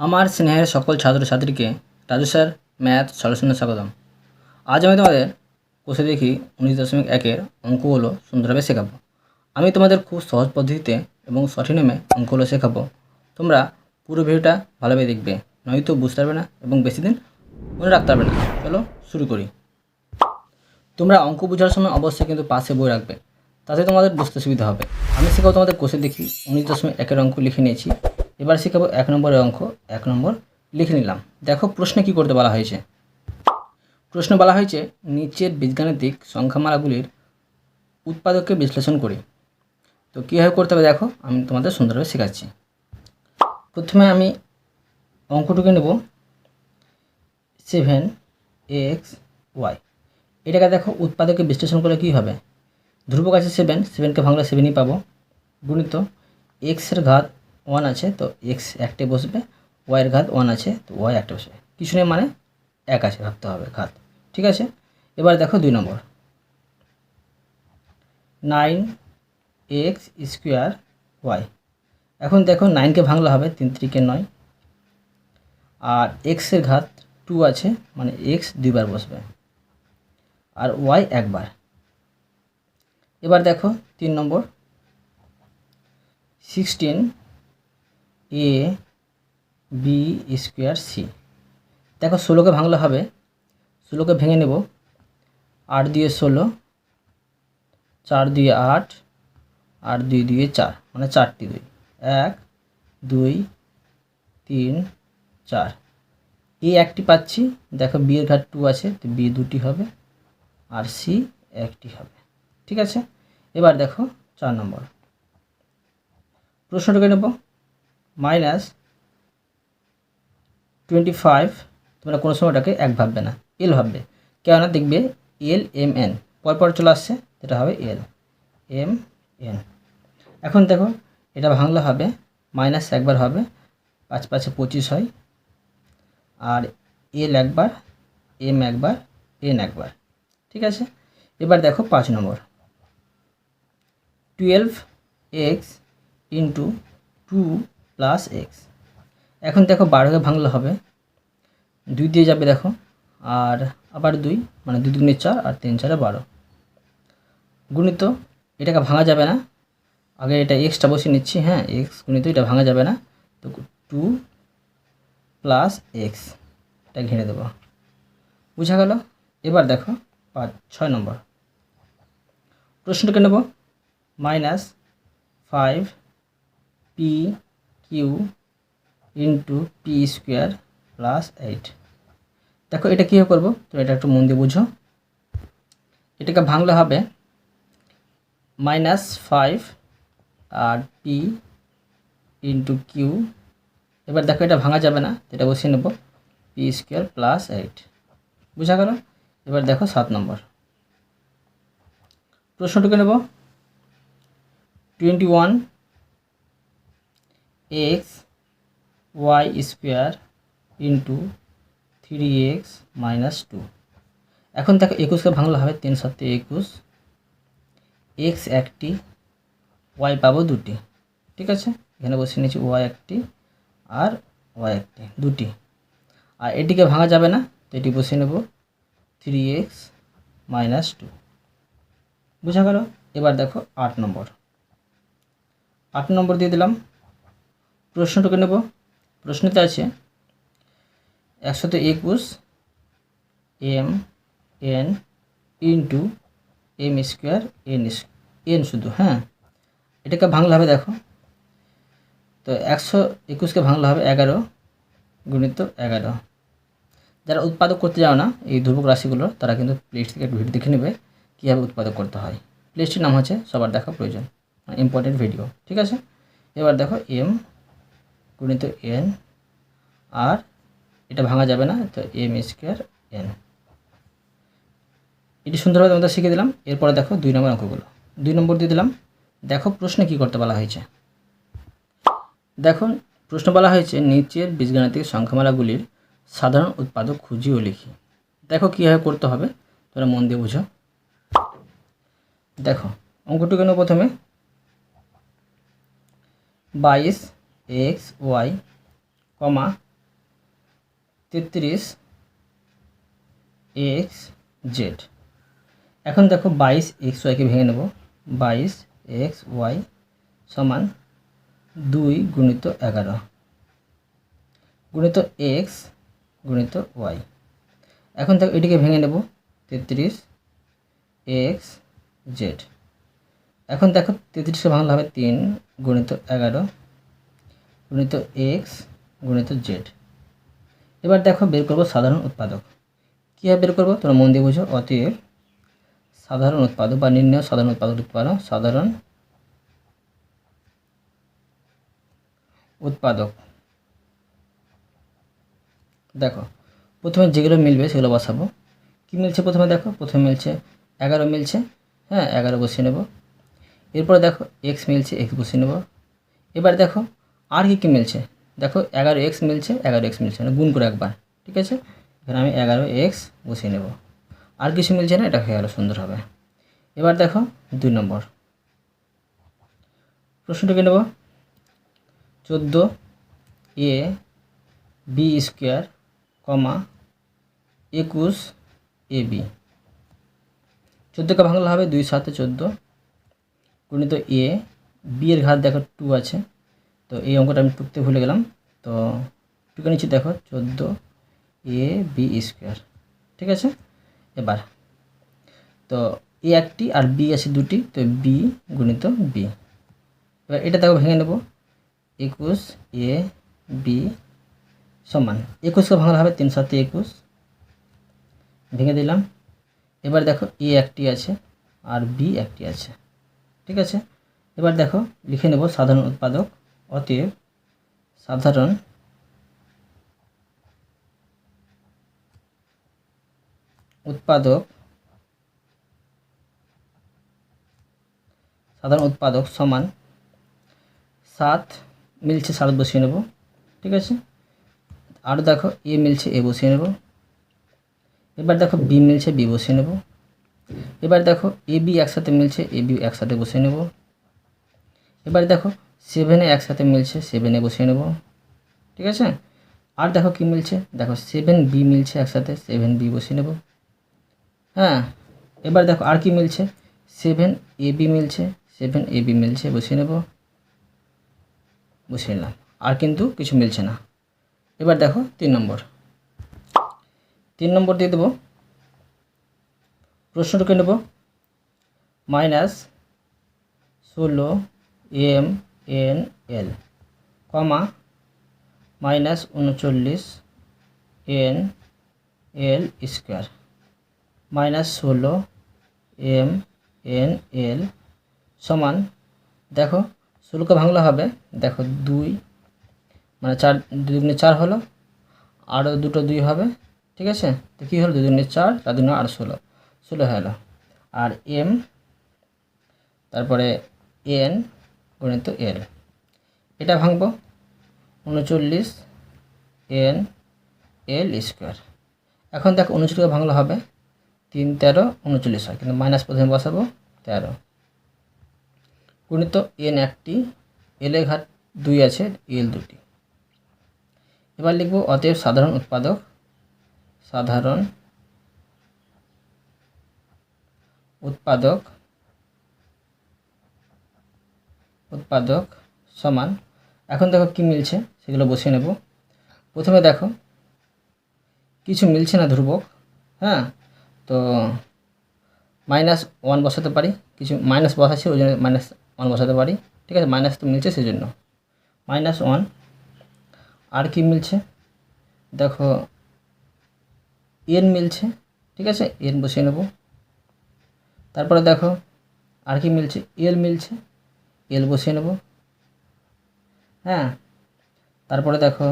আমার স্নেহের সকল ছাত্রছাত্রীকে রাজু স্যার ম্যাথ সলিউশনে স্বাগতম। আজ আমি তোমাদের কোষে দেখি উনিশ দশমিক একের অঙ্কগুলো সুন্দরভাবে শেখাবো। আমি তোমাদের খুব সহজ পদ্ধতিতে এবং সঠিক নিয়মে অঙ্কগুলো শেখাবো। তোমরা পুরো ভিডিওটা ভালোভাবে দেখবে, নয়তো বুঝতে পারবে না এবং বেশি দিন মনে রাখতে পারবে না। চলো শুরু করি। তোমরা অঙ্ক বোঝার সময় অবশ্যই কিন্তু পাশে বই রাখবে, তাতে তোমাদের বুঝতে সুবিধা হবে। আমি শেখাও তোমাদের কোষে দেখি উনিশ দশমিক একের অঙ্ক লিখে নিয়েছি। এবার শেখাবো এক নম্বরের অঙ্ক, এক নম্বর লিখে নিলাম। দেখো প্রশ্নে কি করতে বলা হয়েছে? প্রশ্ন বলা হয়েছে, নিচের বীজগাণিতিক সংখ্যামালাগুলির উৎপাদককে বিশ্লেষণ করি। তো কীভাবে করতে হবে দেখো, আমি তোমাদের সুন্দরভাবে শেখাচ্ছি। প্রথমে আমি অঙ্কটুকে নেব, সেভেন এক্স ওয়াই। এটাকে দেখো উৎপাদকে বিশ্লেষণ করলে কী হবে? ধ্রুবক আছে সেভেন, সেভেনকে ভাঙলে সেভেনই পাবো। গুণিত এক্সের ঘাত ওয়ান আছে, তো এক্স একটে বসবে ওয়াইয়ের ঘাত ওয়ান আছে, তো ওয়াই একটা বসবে। কিছু নেই মানে এক আছে, ভাবতে হবে, ঘাত। ঠিক আছে? এবার দেখো দুই নম্বর। নাইন এক্স স্কোয়ার ওয়াই এখন দেখো নাইনকে ভাঙলে হবে, তিন ত্রিকে নয়। আর এক্সের ঘাত টু আছে মানে এক্স দুইবার বসবে। আর ওয়াই একবার। এবার দেখো তিন নম্বর। Sixteen A B square C দেখো ষোলোকে ভাঙলে হবে। ষোলোকে ভেঙে নেব। আট দিয়ে ষোলো, চার দিয়ে আট আট দুই দিয়ে চার মানে চারটি দুই। এক, দুই, তিন, চার। এ একটি পাচ্ছি। দেখো বি এর ঘাট টু আছে, তো বি দুটি হবে, আর সি একটি হবে। ঠিক আছে? এবার দেখো চার নম্বর। প্রশ্নটাকে নেব। মাইনাস টোয়েন্টি ফাইভ তোমরা কোনো সময় ওটাকে এক ভাববে না এল ভাববে। কেননা দেখবে এল এম এন পরপর চলে আসছে এটা হবে এল এম এন এখন দেখো, এটা ভাঙলে হবে, মাইনাস একবার হবে, পাঁচ পাঁচে পঁচিশ হয়, আর এল একবার এম একবার এন একবার, ঠিক আছে? এবার দেখো পাঁচ নম্বর। Twelve X into two plus X এখন দেখো বারোকে ভাঙলে হবে। দুই দিয়ে যাবে দেখো, আর আবার দুই মানে দুই দুগুণে চার আর তিন চারে বারো। গুণিত, এটাকে ভাঙা যাবে না। আগে এটা এক্সটা বসিয়ে নিচ্ছি হ্যাঁ এক্স গুণিত এটা ভাঙা যাবে না। তো টু প্লাস এক্স এটা ঘিরে দেবো। বুঝা গেল? এবার দেখো, পাঁচ, ছয় নম্বর। প্রশ্নটাকে নেব? Minus five P Q into P square plus eight দেখো, এটা কীভাবে করব? তো এটা একটু মন দিয়ে বুঝো। এটাকে ভাঙলে হবে মাইনাস ফাইভ আর পি ইন্টু কিউ এবার দেখো, এটা ভাঙা যাবে না এটা বসিয়ে নেব। পি স্কোয়ার প্লাস এইট বুঝা গেল? এবার দেখো, সাত নম্বর। প্রশ্নটুকু নেব। Twenty one X Y square into three X minus two. এখন দেখো একুশকে ভাঙলে হবে তিন সাতে একুশ। এক্স একটি, ওয়াই পাবো দুটি। ঠিক আছে? এখানে বসে নিয়েছি ওয়াই একটি আর ওয়াই একটি, দুটি। আর এটিকে ভাঙা যাবে না, তো এটি বসিয়ে নেব থ্রি এক্স মাইনাস টু। বুঝা গেল? এবার দেখো আট নম্বর। আট নম্বর দিয়ে দিলাম। প্রশ্নটুকু নেব। প্রশ্নতে আছে, একশত একুশ M N into M square N N শুধু হ্যাঁ? এটাকে ভাঙলে হবে দেখো। তো একশো একুশকে ভাঙলে হবে এগারো গুণিত এগারো। যারা উৎপাদক করতে যাও না, এই ধ্রুবক রাশিগুলোর তারা কিন্তু প্লেস থেকে ভিডিও দেখে নেবে কীভাবে উৎপাদক করতে হয়। প্লেসটির নাম হচ্ছে সবার দেখা প্রয়োজন ইম্পর্টেন্ট ভিডিও ঠিক আছে? এবার দেখো এম গুণিত এন আর এটা ভাঙা যাবে না, তো এম স্কোয়ার এন। এটি সুন্দরভাবে তোমাদের শিখে দিলাম। এরপরে দেখো দুই নম্বর অঙ্কগুলো। দুই নম্বর দিয়ে দিলাম, দেখো প্রশ্নে কী করতে বলা হয়েছে। দেখো, প্রশ্ন বলা হয়েছে, নিচের বীজগাণিতিক সংখ্যামালাগুলির সাধারণ উৎপাদক খুঁজি ও লিখি। দেখো কীভাবে করতে হবে, তোমরা মন দিয়ে বুঝো। দেখো, অঙ্কটুকু প্রথমে? বাইশ এক্স ওয়াই কমা তেত্রিশ এক্স জেড। এখন দেখো বাইশ এক্স ওয়াইকে ভেঙে নেব। বাইশ এক্স ওয়াই সমান দুই গুণিত এগারো। গুণিত এক্স গুণিত ওয়াই। এখন দেখো এটিকে ভেঙে নেব। তেত্রিশ এক্স জেড। এখন দেখো তেত্রিশকে ভাঙলে হবে তিন গুণিত এগারো। গুণিত এক্স গুণিত জেড এবার দেখো বের করব সাধারণ উৎপাদক। কীভাবে বের করব? তোমরা মন দিয়ে বুঝো, অতএব সাধারণ উৎপাদক বা নির্ণয় সাধারণ উৎপাদক লিখতে পারো, সাধারণ উৎপাদক। দেখো, প্রথমে যেগুলো মিলবে সেগুলো বসাবো। কী মিলছে প্রথমে দেখো? প্রথমে মিলছে এগারো মিলছে হ্যাঁ এগারো বসিয়ে নেব। এরপরে দেখো এক্স মিলছে এক্স বসিয়ে নেব। এবার দেখো আর কী কী মিলছে? দেখো, এগারো এক্স মিলছে, এগারো এক্স মিলছে মানে গুণ করে একবার, ঠিক আছে? এখানে আমি এগারো এক্স বসিয়ে নেব। আর কিছু মিলছে না, এটা হয়ে গেলো, সুন্দর হবে। এবার দেখো, দুই নম্বর। প্রশ্নটাকে নেব? চোদ্দ এ বি স্কোয়ার কমা একুশ এ বি চোদ্দোকে ভাঙলে হবে দুই সাথে চোদ্দ, গুণিত এ বি এর ঘাত দেখো টু আছে। তো এই অঙ্কটা আমি টুকতে ভুলে গেলাম। তো টুকে নিচ্ছি দেখো, চোদ্দ এ বি স্কোয়ার, ঠিক আছে? এবার, তো এ একটি আর বি আছে দুটি, তো বি গুণিত বি। এবার এটা দেখো ভেঙে নেব। একুশ এ বি সমান, একুশকে ভাঙলে হবে তিন সাথে একুশ। ভেঙে দিলাম। এবার দেখো এ একটি আছে আর বি একটি আছে, ঠিক আছে? এবার দেখো লিখে নেব সাধারণ উৎপাদক। অতএব সাধারণ উৎপাদক সাধারণ উৎপাদক সমান সাত মিলছে সাত বসিয়ে নেব, ঠিক আছে? আর দেখো এ মিলছে এ বসিয়ে নেব, এবার দেখো বি মিলছে বি বসিয়ে নেব, এবার দেখো এ বি একসাথে মিলছে, এ বি একসাথে বসিয়ে নেব, এবার দেখো সেভেনে একসাথে মিলছে সেভেনে বসিয়ে নেব। ঠিক আছে? আর দেখো কি মিলছে? দেখো সেভেন বি মিলছে একসাথে সেভেন বি বসিয়ে নেব। হ্যাঁ? এবার দেখো আর কি মিলছে? সেভেন এ বি মিলছে সেভেন এ বি মিলছে, বসিয়ে নেব। বসিয়ে নিলাম। আর কিন্তু কিছু মিলছে না। এবার দেখো তিন নম্বর। তিন নম্বর দিয়ে দেবো। প্রশ্নটাকে নেব। মাইনাস ষোলো M N L, comma, minus উনচল্লিশ এন এল স্কোয়ার, মাইনাস ষোলো এম এন এল সমান, দেখো ষোলোকে ভাঙলে হবে, দেখো দুই মানে চার দুগুণে চার হলো, আরও দুটো দুই হবে, ঠিক আছে? তো কী হলো? দুগুণে চার চার দুগুণে আরও ষোলো ষোলো হলো আর এম, তারপরে এন গণিত এল এটা ভাঙবো? উনচল্লিশ এন এল স্কোয়ার এখন দেখো উনচল্লিশকে ভাঙলে হবে। তিন তেরো, উনচল্লিশ হয়। কিন্তু মাইনাস প্রথমে বসাবো, তেরো। গুণিত এন একটি এল ঘাট দুই আছে এল দুটি। এবার লিখব অতএব সাধারণ উৎপাদক সাধারণ উৎপাদক উৎপাদক সমান। এখন দেখো কি মিলছে, সেগুলো বসিয়ে নেব। প্রথমে দেখো, কিছু মিলছে না ধ্রুবক হ্যাঁ? তো মাইনাস ওয়ান বসাতে পারি, কিছু মাইনাস বসাচ্ছি, ওই জন্য মাইনাস ওয়ান বসাতে পারি। ঠিক আছে মাইনাস তো মিলছে সেই জন্য মাইনাস ওয়ান আর কি মিলছে? দেখো এন মিলছে, ঠিক আছে এন বসিয়ে নেব। তারপরে দেখো, আর কি মিলছে? এল মিলছে। এল বসিয়ে নেব। হ্যাঁ তারপরে দেখো।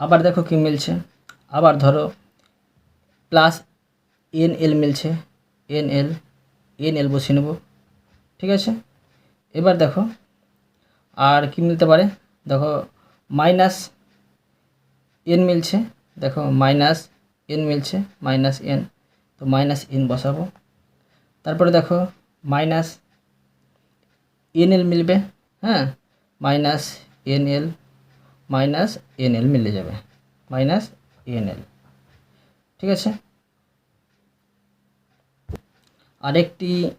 আবার দেখো কি মিলছে। আবার ধরো প্লাস এন এল মিলছে। এন এল এন এল বসিয়ে নেব। ঠিক আছে? এবার দেখো, আর কি মিলতে পারে? দেখো মাইনাস এন মিলছে। দেখো মাইনাস এন মিলছে মাইনাস এন তো মাইনাস এন বসাবো। তারপরে দেখো মাইনাস এন এল মিলবে হ্যাঁ? Minus N L minus N L মিলে যাবে মাইনাস এন এল ঠিক আছে? আরেকটি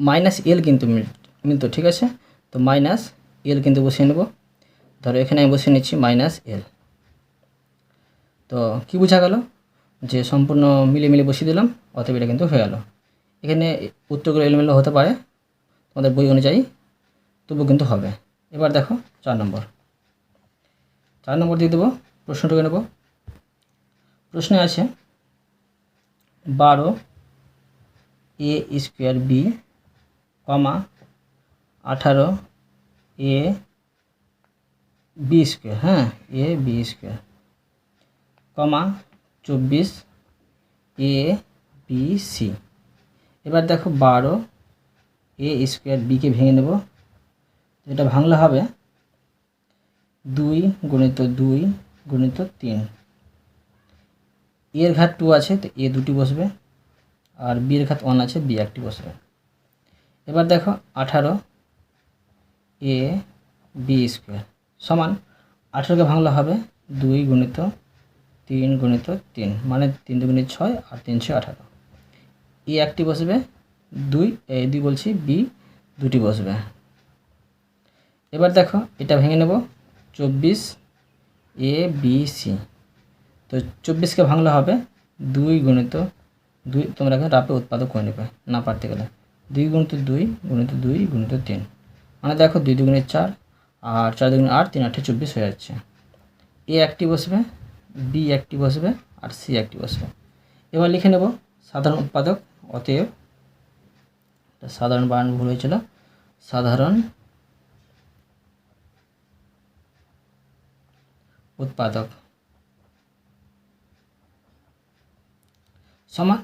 মাইনাস এল কিন্তু মিল- মিলতো, ঠিক আছে? তো মাইনাস এল কিন্তু বসিয়ে নেব। ধরো এখানে আমি বসিয়ে নিচ্ছি মাইনাস এল তো কি বোঝা গেল? যে সম্পূর্ণ মিলে মিলে বসিয়ে দিলাম, অতএব এটা কিন্তু হয়ে গেল। এখানে উত্তরগুলো এলোমেলো হতে পারে, তোমাদের বই অনুযায়ী তবু কিন্তু হবে। এবার দেখো চার নম্বর। চার নম্বর দিয়ে দেবো, প্রশ্নটুকু নেব। প্রশ্নে আছে, বারো এ স্কোয়ার বি কমা আঠারো এ বি স্কোয়ার হ্যাঁ এ বি স্কোয়ার কমা চব্বিশ এ বি সি। এবার দেখো বারো, এ স্কোয়ার বিকে ভেঙে নেব। এটা ভাঙলে হবে দুই গুণিত দুই গুণিত তিন। এর ঘাত টু আছে, তো এ দুটি বসবে, আর বি এর ঘাত ওয়ান আছে বি একটি বসবে। এবার দেখো আঠারো, এ বি স্কোয়ার সমান আঠারোকে ভাঙলে হবে দুই গুণিত তিন গুণিত তিন মানে তিন দুগুণিত ছয় আর তিন ছয় আঠারো। ই একটি বসবে, দুই এই দুই বলছি, বি, দুটি বসবে। এবার দেখো, এটা ভেঙে নেব, চব্বিশ, এ, বি, সি। তো চব্বিশকে ভাঙলে হবে দুই গুণিত দুই, তোমরা রাপে উৎপাদক করে নেবে, না পারতে গেলে। দুই গুণিত দুই গুণিত দুই, গুণিত তিন। মানে দেখো দুই দুগুণের চার, আর চার দুগুণে আট, তিন আটে চব্বিশ হয়ে যাচ্ছে। এ একটি বসবে, বি একটি বসবে, আর সি একটি বসবে। এবার লিখে নেব, সাধারণ উৎপাদক অতএব সাধারণ বানান ভুল হয়েছিল। সাধারণ উৎপাদক। সমান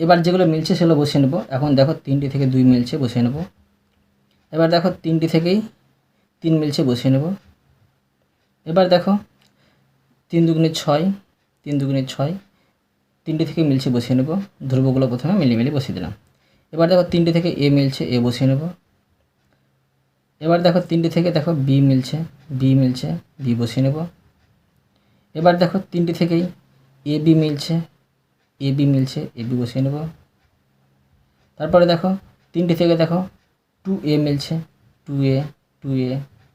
এবার যেগুলো মিলছে সেগুলো বসিয়ে নেব। এখন দেখো তিনটি থেকে দুই মিলছে, বসিয়ে নেব। এবার দেখো তিনটি থেকেই তিন মিলছে, বসিয়ে নেব। এবার দেখো তিন দুগুণে ছয়, তিন দুগুণে ছয় তিনটে থেকে মিলছে বসিয়ে নেব। ধ্রুবগুলো প্রথমে মিলিয়ে মিলিয়ে বসিয়ে দিলাম। এবার দেখো তিনটে থেকে এ মিলছে, এ বসিয়ে নেব। এবার দেখো তিনটে থেকে দেখো বি মিলছে বি মিলছে, বি বসিয়ে নেব। এবার দেখো তিনটে থেকেই এ বি মিলছে, এ বি মিলছে, এ বি বসিয়ে নেব। তারপরে দেখো তিনটে থেকে দেখো টু এ মিলছে, two A two A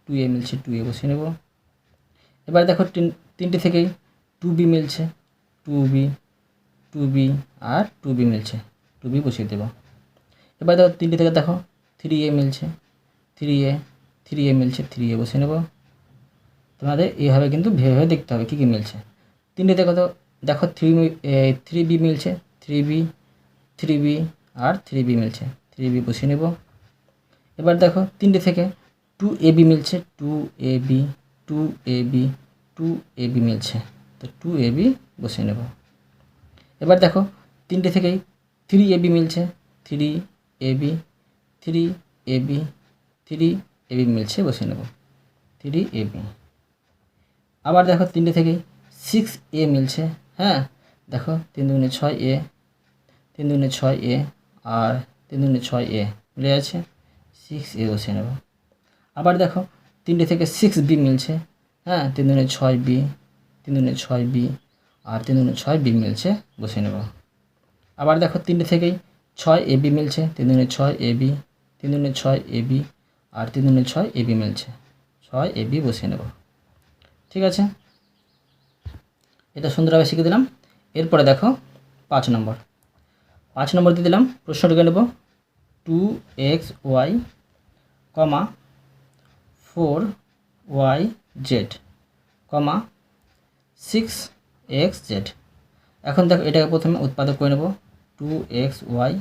two A মিলছে, টু এ বসিয়ে নেব। এবার দেখো তিন, তিনটে থেকেই টু বি মিলছে, টু বি টু বি আর টু বি মিলছে। টু বি বসিয়ে দেবো। এবার দেখো তিনটে থেকে দেখো থ্রি এ মিলছে। থ্রি এ থ্রি এ মিলছে থ্রি এ বসিয়ে নেব। তোমাদের এইভাবে কিন্তু ভেবে ভেবে দেখতে হবে কী কী মিলছে। তিনটে দেখো তো দেখো থ্রি থ্রি বি মিলছে থ্রি বি থ্রি বি আর থ্রি বি মিলছে। থ্রি বি বসিয়ে নেব। এবার দেখো তিনটে থেকে টু এ বি মিলছে two A B two A B two A B মিলছে। তো টু এ বি বসিয়ে নেব। এবার দেখো, তিনটে থেকেই থ্রি এ বি মিলছে। Three A B three A B three A B মিলছে, বসিয়ে নেব। থ্রি এ বি আবার দেখো, তিনটে থেকেই সিক্স এ মিলছে হ্যাঁ? দেখো, তিন দুগুণে ছয় এ তিন দুগুণে ছয় এ আর তিন দুগুণে ছয় এ মিলে যাচ্ছে। সিক্স এ বসিয়ে নেব। আবার দেখো, তিনটে থেকে সিক্স বি মিলছে হ্যাঁ? তিন দুগুণে ছয় বি তিন দুগুণে ছয় বি আর তিন দুগুণে ছয় বি মিলছে, বসিয়ে নেব। আবার দেখো তিনটে থেকেই ছয় এ বি মিলছে, তিন দুগুণে ছয় এ বি, তিন দুগুণে ছয় এ বি, আর তিন দুগুণে ছয় এ বি মিলছে। ছয় এ বি বসিয়ে নেব। ঠিক আছে? এটা সুন্দরভাবে শিখে দিলাম। এরপরে দেখো পাঁচ নম্বর। পাঁচ নম্বর দিয়ে দিলাম প্রশ্নটিকে নেব। Two X Y comma four Y Z comma six X Z. এখন দেখো, এটাকে প্রথমে উৎপাদক করে নেব। Two X Y.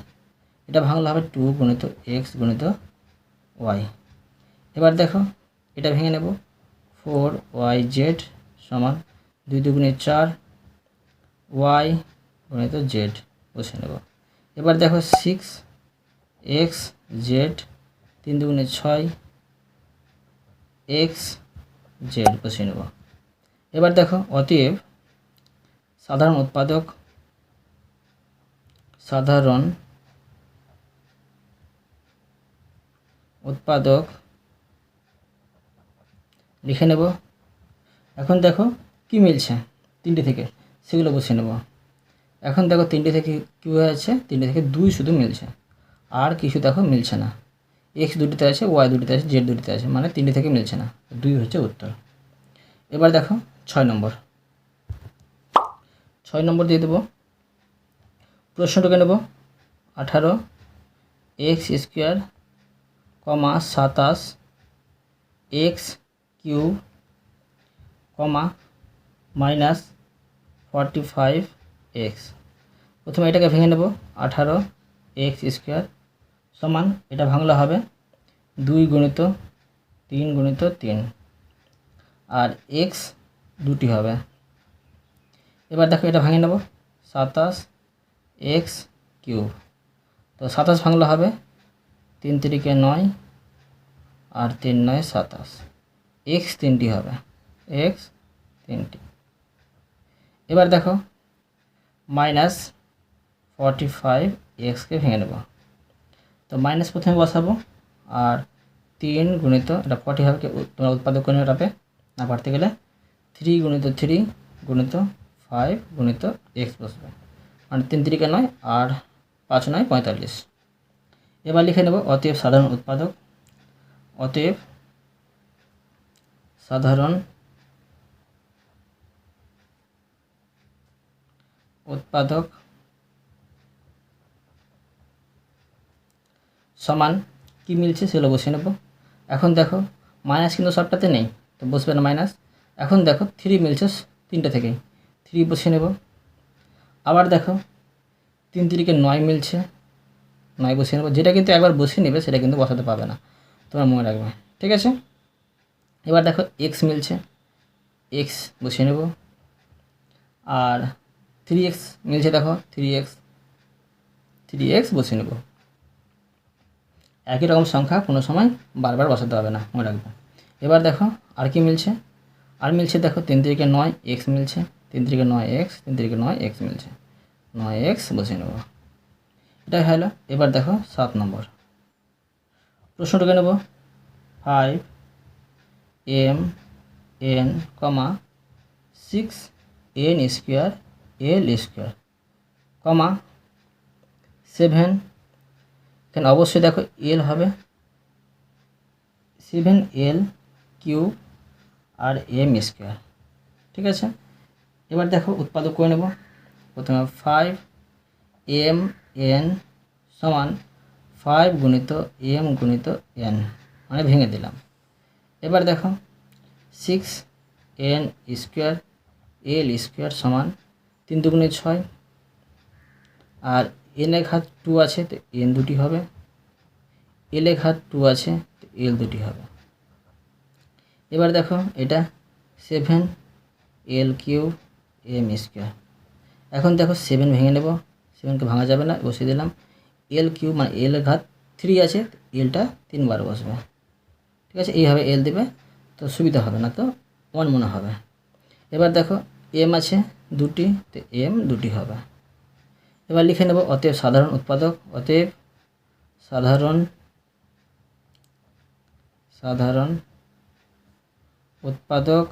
এটা ভাঙলে হবে টু গুণিত এক্স গুণিত ওয়াই। এবার দেখো, এটা ভেঙে নেব। ফোর ওয়াই জেড সমান দুই দুগুণে চার ওয়াই গুণিত জেড বসে নেব। এবার দেখো, সিক্স এক্স জেড তিন দুগুণে ছয় এক্স জেড বসিয়ে নেব। এবার দেখো, অতএব সাধারণ উৎপাদক সাধারণ উৎপাদক, লিখে নেব। এখন দেখো কি মিলছে তিনটে থেকে, সেগুলো বসিয়ে নেব। এখন দেখো তিনটে থেকে কী হয়েছে, তিনটে থেকে দুই শুধু মিলছে। আর কিছু দেখো মিলছে না। এক্স দুটিতে আছে ওয়াই দুটিতে আছে জেড দুটিতে আছে মানে তিনটে থেকে মিলছে না। দুই হচ্ছে উত্তর। এবার দেখো ছয় নম্বর। ছয় নম্বর দিয়ে দেবো। প্রশ্নটাকে নেব। আঠারো এক্স স্কোয়ার কমা সাতাশ X cube comma minus forty five X. প্রথমে এটাকে ভেঙে নেব। আঠারো এক্স স্কোয়ার সমান এটা ভাঙলে হবে দুই গুণিত তিন গুণিত তিন। আর এক্স দুটি হবে। এবার দেখো এটা ভাঙে নেব। সাতাশ এক্স কিউব তো সাতাশ ভাঙলে হবে তিন তিরিকে নয় আর তিন নয় সাতাশ। এক্স তিনটি হবে। এক্স তিনটি। এবার দেখো মাইনাস ফর্টি ফাইভ এক্সকে ভেঙে নেব। তো মাইনাস প্রথমে বসাবো আর তিন গুণিত এটা ফর্টি হবে, তোমরা উৎপাদক করে না পারতে গেলে থ্রি গুণিত থ্রি গুণিত ফাইভ গুণিত এক্স বসবে মানে তিন তিরিকে নয়, আর পাঁচ নয়, পঁয়তাল্লিশ। এবার লিখে নেব, অতএব সাধারণ উৎপাদক। অতএব সাধারণ উৎপাদক সমান, কি মিলছে সেগুলো বসিয়ে নেব। এখন দেখো মাইনাস কিন্তু সবটাতে নেই, তো বসবে না মাইনাস এখন দেখো থ্রি মিলছে তিনটে থেকেই। থ্রি বসিয়ে নেব। আবার দেখো, তিন তিরিকে নয় মিলছে। নয় বসিয়ে নেব। যেটা কিন্তু একবার বসিয়ে নেবে, সেটা কিন্তু বসাতে পারবে না। তোমার মনে রাখবে। ঠিক আছে? এবার দেখো এক্স মিলছে। এক্স বসিয়ে নেব। আর থ্রি এক্স মিলছে দেখো থ্রি এক্স থ্রি এক্স বসিয়ে নেব। একই রকম সংখ্যা কোনো সময় বারবার বসাতে হবে না, মনে রাখবে। এবার দেখো, আর কি মিলছে? আর মিলছে দেখো, তিন তিরিকে নয় এক্স মিলছে। তিন তিরিকে নয় এক্স, তিন তিরিকে নয় এক্স মিলছে। নয় এক্স বসিয়ে নেব। এটাই হলো, এবার দেখো সাত নম্বর। প্রশ্নটাকে নেব। Five M N comma six N square L square comma seven এখানে অবশ্যই দেখো এল হবে। সেভেন এল কিউ আর এম স্কোয়ার ঠিক আছে? এবার দেখো উৎপাদক করে নেব। প্রথমে ফাইভ এম এন সমান ফাইভ গুণিত এম গুণিত এন মানে ভেঙে দিলাম। এবার দেখো six N square L square সমান তিন দুগুণে ছয়, আর এন এর ঘাত টু আছে তো এন দুটি হবে এল এর ঘাত টু আছে তো এল দুটি হবে। এবার দেখো এটা seven L Q M square এখন দেখো সেভেন ভেঙে নেব। সেভেনকে ভাঙা যাবে না, বসিয়ে দিলাম। এল কিউ মানে এল ঘাত থ্রি আছে এলটা তিনবার বসবে। ঠিক আছে? এইভাবে এল দেবে, তো সুবিধা হবে না তো? ওয়ান মনে হবে। এবার দেখো এম আছে দুটি, তো এম দুটি হবে। এবার লিখে নেব, অতএব সাধারণ উৎপাদক, অতএব সাধারণ সাধারণ উৎপাদক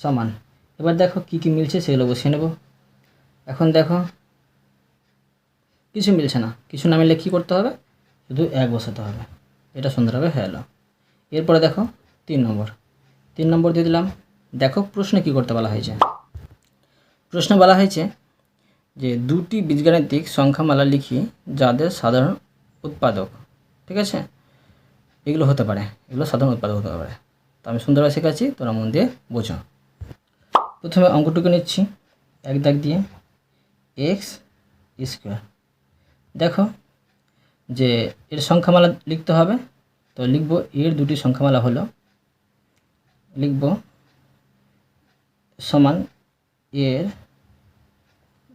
সমান। এবার দেখো কি কি মিলছে সেগুলো বসিয়ে নেব। এখন দেখো, কিছু মিলছে না। কিছু না মিললে কী করতে হবে? শুধু এক বসাতে হবে। এটা সুন্দরভাবে হয়ে এলো। এরপরে দেখো, তিন নম্বর। তিন নম্বর দিয়ে দিলাম। দেখো প্রশ্নে কী করতে বলা হয়েছে। প্রশ্ন বলা হয়েছে যে দুটি বীজগাণিতিক সংখ্যামালা লিখি যাদের সাধারণ উৎপাদক, ঠিক আছে? এগুলো হতে পারে। এগুলো সাধারণ উৎপাদক হতে পারে। তো আমি সুন্দরভাবে শেখাচ্ছি তোরা মন দিয়ে বোঝো। প্রথমে অঙ্কটুকু নিচ্ছি। এক দাগ দিয়ে। এক্স স্কোয়ার দেখো যে এর সংখ্যামালা লিখতে হবে, তো লিখব এর দুটি সংখ্যামালা হলো। লিখব সমান এর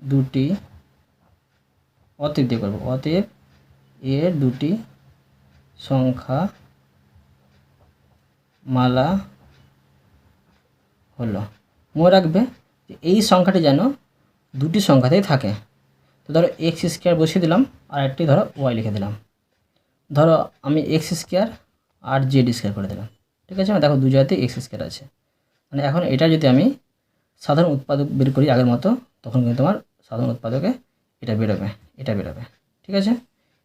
দুটি অতএব দিয়ে করব। অতএব এর দুটি সংখ্যা মালা হলো। মনে রাখবে এই সংখ্যাটি যেন দুটি সংখ্যাতেই থাকে। তো ধরো এক্স স্কোয়ার বসিয়ে দিলাম আর একটি ধরো ওয়াই লিখে দিলাম। ধরো আমি এক্স স্কোয়ার আর জেড স্কোয়ার করে দিলাম। ঠিক আছে? দেখো দু জায়গাতে এক্স স্কোয়ার আছে। মানে এখন এটা যদি আমি সাধারণ উৎপাদক বের করি আগের মতো, তখন কিন্তু তোমার সাধারণ উৎপাদকে এটা বেরোবে এটা বেরোবে। ঠিক আছে?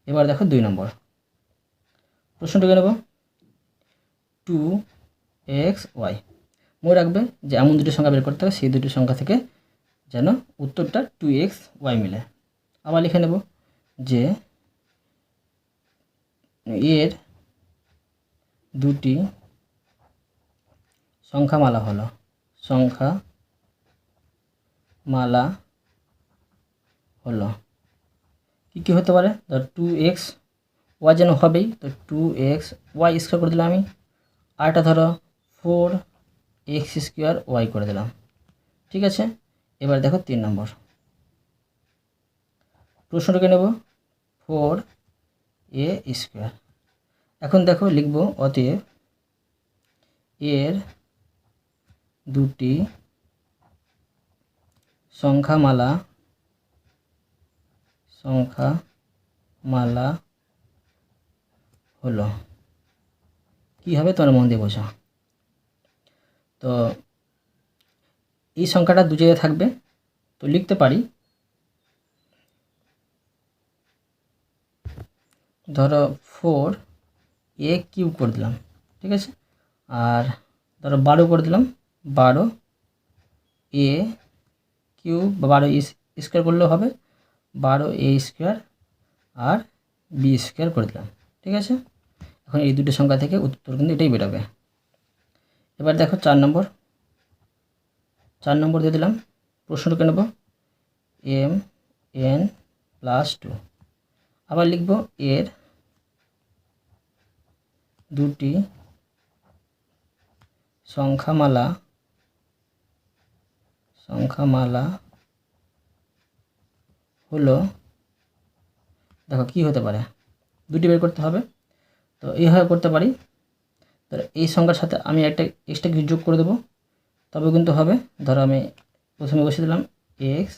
এবার দেখো দুই নম্বর। প্রশ্নটাকে নেব? টু এক্স ওয়াই মনে রাখবে যে এমন দুটি সংখ্যা বের করতে হবে, সেই দুটি সংখ্যা থেকে যেন উত্তরটা টু এক্স ওয়াই মিলে। আবার লিখে নেব যে এর দুটি সংখ্যামালা হলো। সংখ্যা মালা হলো। কী কী হতে পারে? ধর টু এক্স ওয়াই যেন হবেই, তো টু এক্স ওয়াই স্কোয়ার করে দিলাম আমি। আরটা ধরো ফোর এক্স স্কোয়ার ওয়াই করে দিলাম। ঠিক আছে? এবার দেখো তিন নম্বর। প্রশ্নটাকে নেব। Four A square. এখন দেখো লিখব অতএব এর দুটি সংখ্যামালা সংখ্যামালা হলো। কী হবে? তোমার মন দিয়ে বোঝা। তো এই সংখ্যাটা দু জায়গায় থাকবে। তো লিখতে পারি। ধরো ফোর এ কিউব করে দিলাম, ঠিক আছে? আর ধরো বারো করে দিলাম, বারো এ কিউব বা বারো স্কোয়ার করলেও হবে। বারো এ স্কোয়ার আর বি স্কোয়ার করে দিলাম, ঠিক আছে? এখন এই দুটো সংখ্যা থেকে উত্তর কিন্তু এটাই বেরোবে। এবার দেখো চার নম্বর। চার নম্বর দিয়ে দিলাম। প্রশ্নটাকে নেব। M, N plus two. আবার লিখব এর দুটি সংখ্যামালা সংখ্যামালা হলো, দেখো কি হতে পারে? দুটি বের করতে হবে। তো এইভাবে করতে পারি। তো এই সংখ্যার সাথে আমি একটা এক্সট্রা কিছু যোগ করে দেবো। তবে কিন্তু হবে। ধরো আমি প্রথমে বসে দিলাম এক্স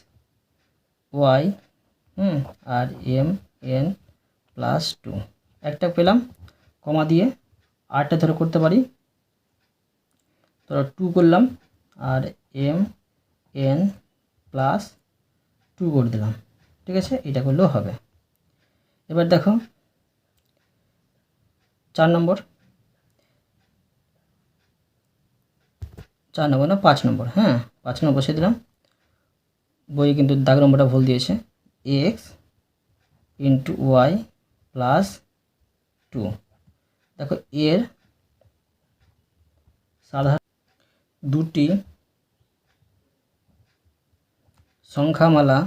ওয়াই হুম, আর এম এন প্লাস টু একটা পেলাম, কমা দিয়ে আটটা ধরে করতে পারি। ধরো টু করলাম, আর এম এন প্লাস টু করে দিলাম। ঠিক আছে? এটা করলেও হবে। এবার দেখো, চার নম্বর। চার নম্বর না, পাঁচ নম্বর হ্যাঁ পাঁচ নম্বর বসিয়ে দিলাম। বই কিন্তু দাগ নম্বরটা ভুল দিয়েছে। X into y plus two দেখো, এর সাধারণ দুটি সংখ্যামালা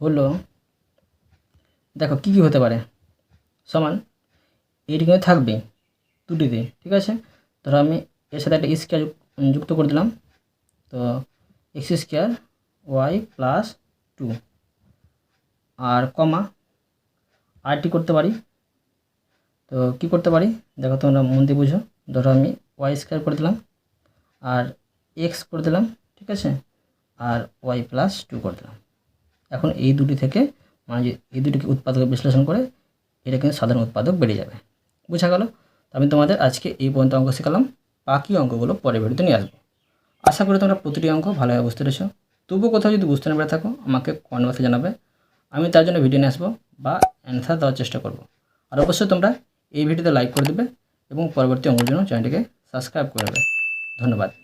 হলো, দেখো, কী কী হতে পারে? সমান এটি কিন্তু থাকবে দুটিতে, ঠিক আছে? ধরো আমি এর সাথে একটা স্কোয়ার যুক্ত করে দিলাম। তো x square y plus two আর কমা আরটি করতে পারি। তো কি করতে পারি? দেখো তোমরা মন দিয়ে বুঝো। ধরো আমি ওয়াই স্কোয়ার করে দিলাম আর এক্স করে দিলাম, ঠিক আছে? আর ওয়াই প্লাস টু করে দিলাম। এখন এই দুটি থেকে মানে এই দুটিকে উৎপাদক বিশ্লেষণ করে, এটা কিন্তু সাধারণ উৎপাদক বেড়ে যাবে। বোঝা গেল? আমি তোমাদের আজকে এই পর্যন্ত অঙ্ক শেখালাম। বাকি অঙ্কগুলো পরে ভিডিওতে নিয়ে আসব। আশা করি তোমরা প্রতিটি অঙ্ক ভালোভাবে বুঝতে পেরেছ। তবুও কোথাও যদি বুঝতে না পেরে থাকো, আমাকে কমেন্ট বক্সে জানাবে। আমি তার জন্য ভিডিও নিয়ে আসব বা অ্যান্সার দেওয়ার চেষ্টা করব। আর অবশ্যই তোমরা এই ভিডিওতে লাইক করে দেবে এবং পরবর্তী অঙ্কের জন্য চ্যানেলটিকে সাবস্ক্রাইব করে দেবে। ধন্যবাদ।